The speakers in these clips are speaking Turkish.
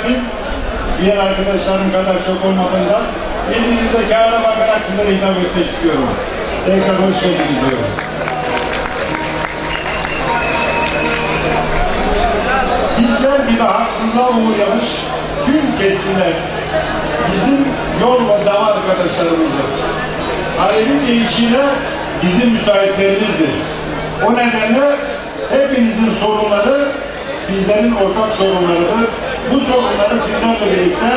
belagatim diğer arkadaşlarım kadar çok olmadığından elinizdeki ara bakarak sizlere hitap etmek istiyorum. Tekrar hoş geldiniz diyorum. Bizler gibi haksızlığa uğramış tüm kesimler bizim yol ve dava arkadaşlarımızdır. Talebin değişiğine bizim müteahhitlerimizdir. O nedenle hepinizin sorunları bizlerin ortak sorunlarıdır. Bu sorunları sizlerle birlikte,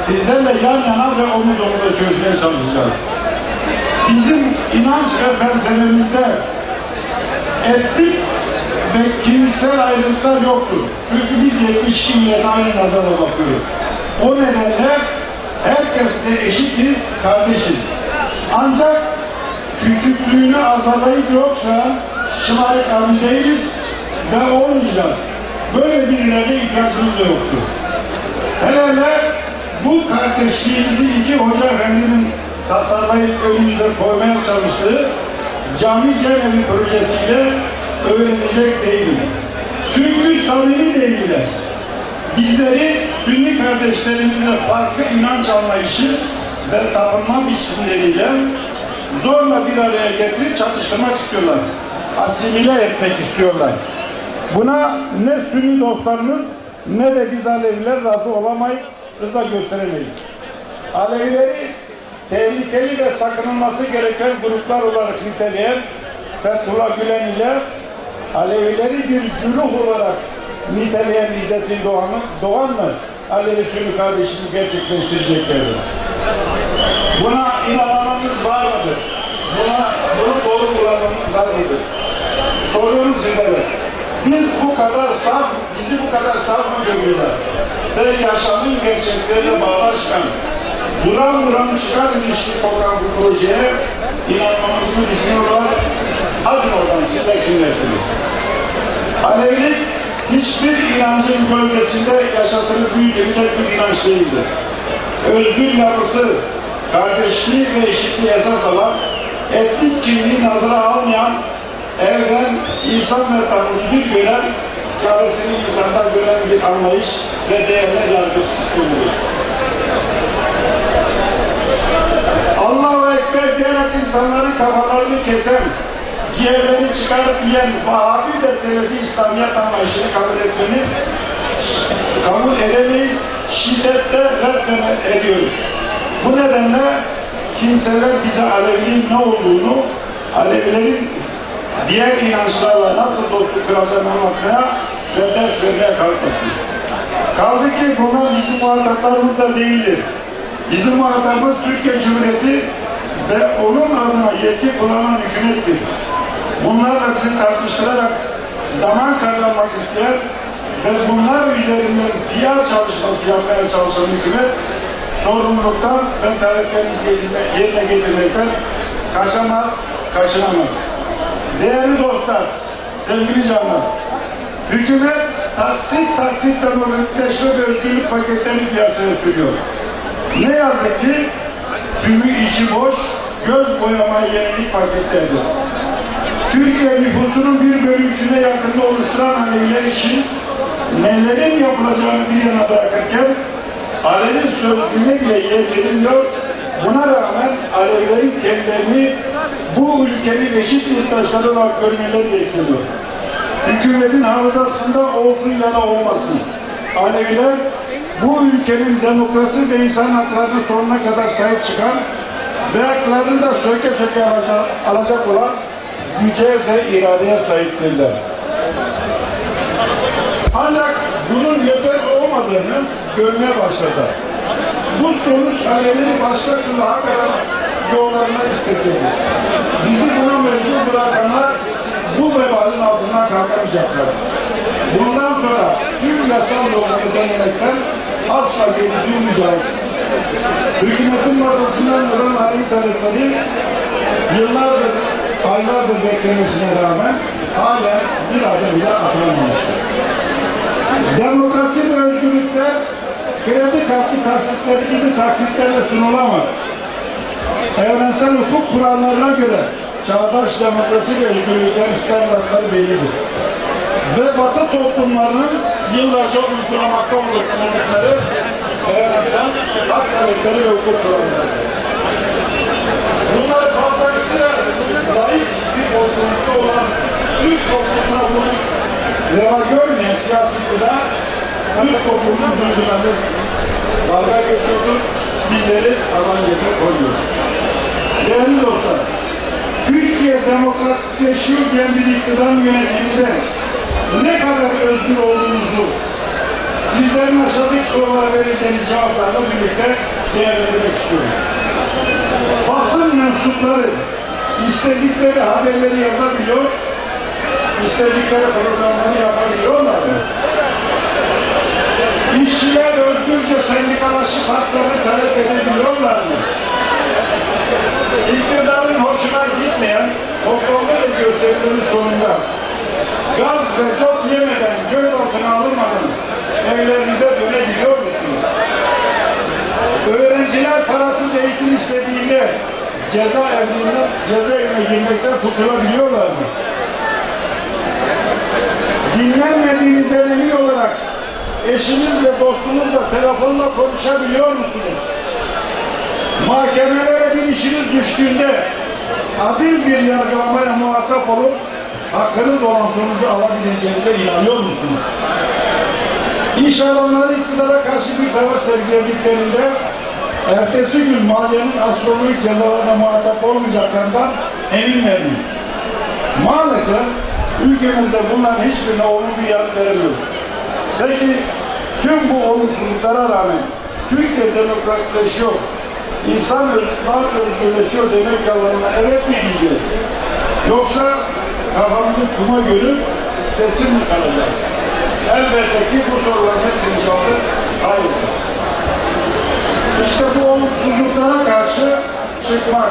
sizlerle yan yana ve omuz omuza çözmeye çalışacağız. Bizim inanç ve felsefemizde etnik ve kimliksel ayrılıklar yoktur. Çünkü biz 72 millet aynı nazara bakıyoruz. O nedenle herkesle eşitiz, kardeşiz. Ancak küçüklüğünü azarlayıp yoksa şımarık değiliz ve olmayacağız. Böyle birilerine ihtiyacımız da yoktur. Hele hele bu kardeşliğimizi iki hoca efendinin tasarlayıp önümüze koymaya çalıştığı cami cemevi projesiyle öğrenecek değiliz. Çünkü samimi değiller. Bizleri Sünni kardeşlerimizle farklı inanç anlayışı ve tapınma biçimleriyle zorla bir araya getirip çatıştırmak istiyorlar. Asimile etmek istiyorlar. Buna ne Sünni dostlarımız ne de biz Aleviler razı olamayız, rıza gösteremeyiz. Alevileri tehlikeli ve sakınılması gereken gruplar olarak niteleyen Fethullah Gülen ile Alevileri bir güruh olarak niteleyen İzzettin Doğan, Doğan mı Alevi Sünni kardeşliğini gerçekleştireceklerdir? Buna inananımız var mıdır? Buna, bunu doğru kullanmamız var mıdır? Soruyorum sizlere. Biz bu kadar saf, bizi bu kadar saf mı görüyorlar? Ve yaşamın gerçeklerine bağlaşkan, buram buram çıkar ilişki kokan bu projeye inanmamızı düşünüyorlar. Hadi oradan sizler kimlersiniz? Alevilik hiçbir inancın gölgesinde yaşatılıp büyütülecek bir inanç değildir. Özgür yapısı, kardeşliği ve eşitliği esas alan, etnik kimliği nazara almayan, evren, insan ve Tanrı'yı bir gören, Kabe'sini insanda gören bir anlayış ve değerler yargı sistemidir. Allahu Ekber diyerek insanların kafalarını kesen, ciğerleri çıkarıp yiyen Vahabi ve Selefi İslamiyet anlayışını kabul etmemiz, kabul edemeyiz, şiddetle red ediyoruz. Bu nedenle kimseler bize Aleviliğin ne olduğunu, Alevilerin diğer inançlarla nasıl dostluk kuracağını anlatmaya ve ders vermeye kalkmasın. Kaldı ki bunlar bizim muhataplarımız da değildir. Bizim muhatabımız Türkiye Cumhuriyeti ve onun adına yetki kullanan hükümettir. Bunlarla bizi tartıştırarak zaman kazanmak isteyen ve bunlar üzerinden PR çalışması yapmaya çalışan hükümet sorumluluktan ve taleplerimizi yerine- getirmekten kaçamaz, kaçınamaz. Değerli dostlar, sevgili canlar, hükümet taksit taksit demokratikleşme ve özgürlük paketlerini piyasaya sürüyor. Ne yazık ki tümü içi boş, göz boyamaya yönelik paketlerdir. Türkiye nüfusunun bir bölü üçüne yakında oluşturan Aleviler için nelerin yapılacağını bir yana bırakırken Alevi sözcüğüne bile yer verilmiyor. Buna rağmen Alevilerin kendilerini bu ülkenin eşit yurttaşları olarak görmeleri bekleniyor. Hükümetin hafızasında olsun ya da olmasın. Aleviler bu ülkenin demokrasi ve insan haklarını sonuna kadar sahip çıkan ve haklarını da söke söke alacak, alacak olan güce ve iradeye sahiptirler. Ancak bunun yeter olmadığını görmeye başladı. Bu sonuç Alevileri başka türlü hak yollarına ittirdi. Bizi buna mecbur bırakanlar bu vebalin altından kalkamayacaklar. Bundan sonra tüm yasal yolları denemekten asla geri durmayacağız. Hükümetin masasından duran hain talepleri yıllardır, aylardır beklemesine rağmen hala bir adım bile atılamamıştır. Demokrasi ve özgürlükler kredi kartı taksitleri gibi taksitlerle sunulamaz. Evrensel hukuk kurallarına göre çağdaş demokrasi ve özgürlükler standartları bellidir. Ve Batı toplumlarının yıllarca uygulamakta oldukları evrensel hak talepleri ve hukuk kuralları. Bunları fazlasıyla layık bir toplumda olan Türk toplumuna bunu reva görmeyen siyasi iktidar Türk toplumunun duygularını dalga geçiyordur, bizleri alan yerine koyuyor. Değerli dostlar, Türkiye demokratikleşiyor diyen bir iktidarın yönetiminde ne kadar özgür olduğunuzu sizlerin aşağıdaki sorulara vereceğiniz cevaplarla birlikte değerlendirmek istiyorum. Basın mensupları istedikleri haberleri yazabiliyor, istedikleri programları yapabiliyorlar mı? İşçiler özgürce sendikalaşıp haklarını talep edebiliyorlar mı? İktidarın hoşuna gitmeyen kontrolü ve gösterilerin sonunda gaz ve çok yemeden, gözaltına alınmadan evlerinize dönebiliyor musunuz? Öğrenciler parasız eğitim istediğinde cezaevine, cezaevine girmekten kurtulabiliyorlar mı? Dinlenmediğinizden emin olarak eşinizle, dostunuzla telefonla konuşabiliyor musunuz? Mahkemelere bir işiniz düştüğünde adil bir yargılamaya muhatap olup hakkınız olan sonucu alabileceğinize inanıyor musunuz? İş adamları iktidara karşı bir tavır sergilediklerinde ertesi gün maliyenin astronomik cezalarına muhatap olmayacaklarından eminler miyiz? Maalesef ülkemizde bunların hiçbirine olumlu yanıt veremiyoruz. Peki tüm bu olumsuzluklara rağmen Türkiye demokratikleşiyor, insan ırklar özgürleşiyor demek yalanına evet mi diyeceğiz? Yoksa kafamızı kuma görüp sesim mi kalacak? Elbette ki bu soruların hepsinin cevabı hayır. İşte bu olumsuzluklara karşı çıkmak,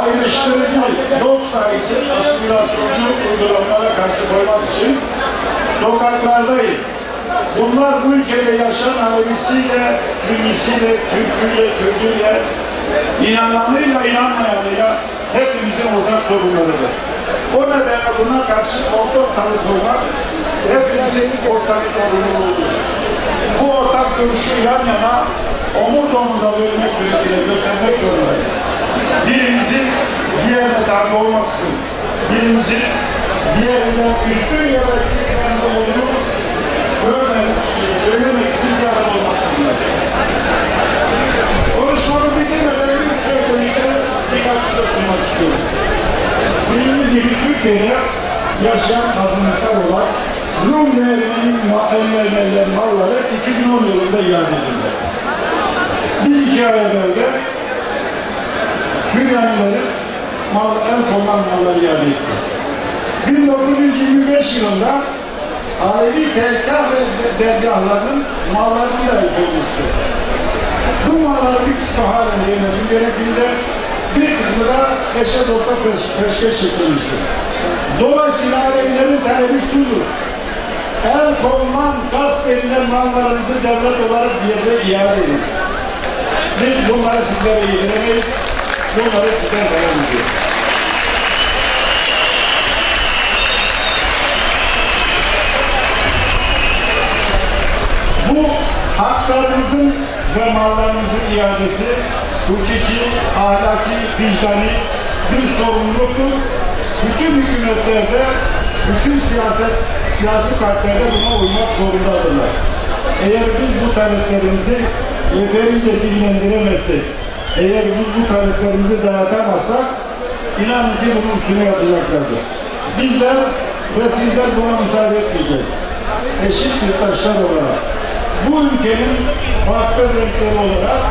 ayrıştırıcı, yok sayıcı, asimilasyoncu uygulamalara karşı koymak için sokaklardayız. Bunlar bu ülkede yaşayan Alevisiyle, Sünnisiyle, Türküyle, Kürdüyle, inananıyla, inanmayanıyla hepimizin ortak sorunlarıdır. O nedenle buna karşı ortak olmak hepimizin ortak sorumluluğudur. Bu ortak görüşü yan yana omuz omuza vermek suretiyle göstermek zorundayız. Birimizin diğerine tabi olmaksızın, birimizin diğerinden üstün ya da yanında olduğunu için bir arada olmak. Konuşmamı bitirmeden bir şey sunmak istiyorum. Bildiğiniz gibi Türkiye'de yaşayan azınlıklar olan Rum ve Ermeni ellerine malları 2010 yılında iade edildi. Bir iki ay evvel de Süryanilerin mal, el konulan malları iade etti. 1925 yılında Alevi tezgah ve dergahlarının mallarını da konmuştu. Bu malları bir kısmı halen yemenin gerektiğinde bir kısmı da eşe dosta peş, peşkeş çekilmiştir. Dolayısıyla Alevilerin talebi şudur. El konulan, gasp edilen mallarınızı devlet olarak bize iade edin. Biz bunları sizlere yediremeyiz. Bunları sizden veremeyiz. Bu haklarımızın ve mallarımızın iadesi hukuki, ahlaki, vicdani bir sorumluluktur. Bütün hükümetlerde, bütün siyaset, siyasi partilerde buna uymak zorundadırlar. Eğer biz bu taleplerimizi yeterince bilgilendiremezsek, eğer biz bu taleplerimizi dayatamazsak, inanın ki bunun üstüne yapacaklardır. Bizler ve sizler buna müsaade etmeyeceğiz. Eşit yurttaşlar olarak, bu ülkenin farklı renkleri olarak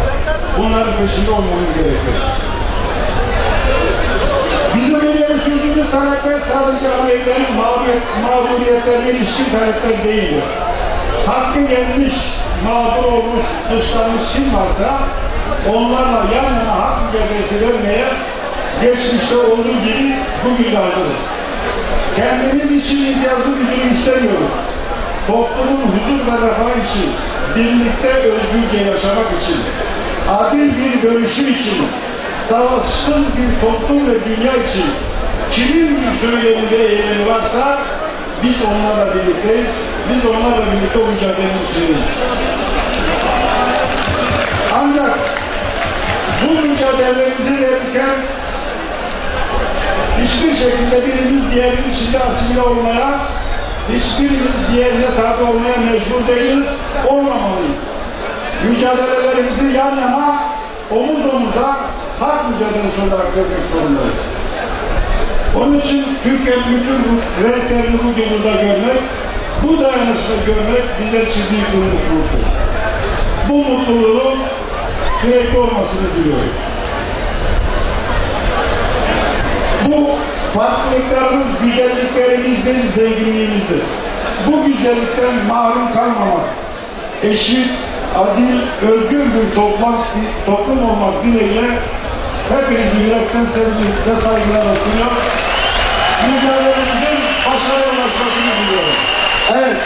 bunların peşinde olmamız gerekiyor. Bizim ileri sürdüğümüz talepler sadece mağduriyet, mağduriyetlerine ilişkin talepler değildir. Hakkı yenmiş, mağdur olmuş, dışlanmış kim varsa onlarla yan yana hak mücadelesi vermeye geçmişte olduğu gibi bugün de hazırız. Kendimiz için imtiyazlı bir durum istemiyoruz. Toplumun huzur ve refah için, birlikte özgürce yaşamak için, adil bir görüşü için, savaşsız bir toplum ve dünya için kimin söylemi ve eylemi varsa biz onlarla birlikteyiz. Biz onlarla birlikte o mücadelenin içindeyiz. Ancak bu mücadelemizi verirken hiçbir şekilde birimiz diğerinin içinde asimile olmaya, hiçbirimiz diğerine tabi olmaya mecbur değiliz, olmamalıyız. Mücadelelerimizi yan yana, omuz omuza hak mücadelesi olarak vermek zorundayız. Onun için Türkiye'nin bütün renklerini bugün burada görmek, bu dayanışma görmek bizler için büyük bir mutluluktur. Bu mutluluğun sürekli olmasını diliyorum. Bu farklılıklarımız güzelliklerimizdir, zenginliğimizdir. Bu güzellikten mahrum kalmamak, eşit, adil, özgür bir toplum, bir toplum olmak dileğiyle hepinizi yürekten sevgi ve saygılarla sunuyor. Mücadelemizin başarıya ulaşmasını diliyorum. Evet.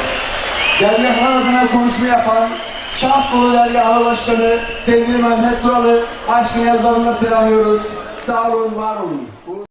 Dergahlar adına konuşma yapan Şahtolu Dergi Ağır Başkanı sevgili Mehmet Turalı aşkın yazılarına selamlıyoruz. Sağ olun, var olun.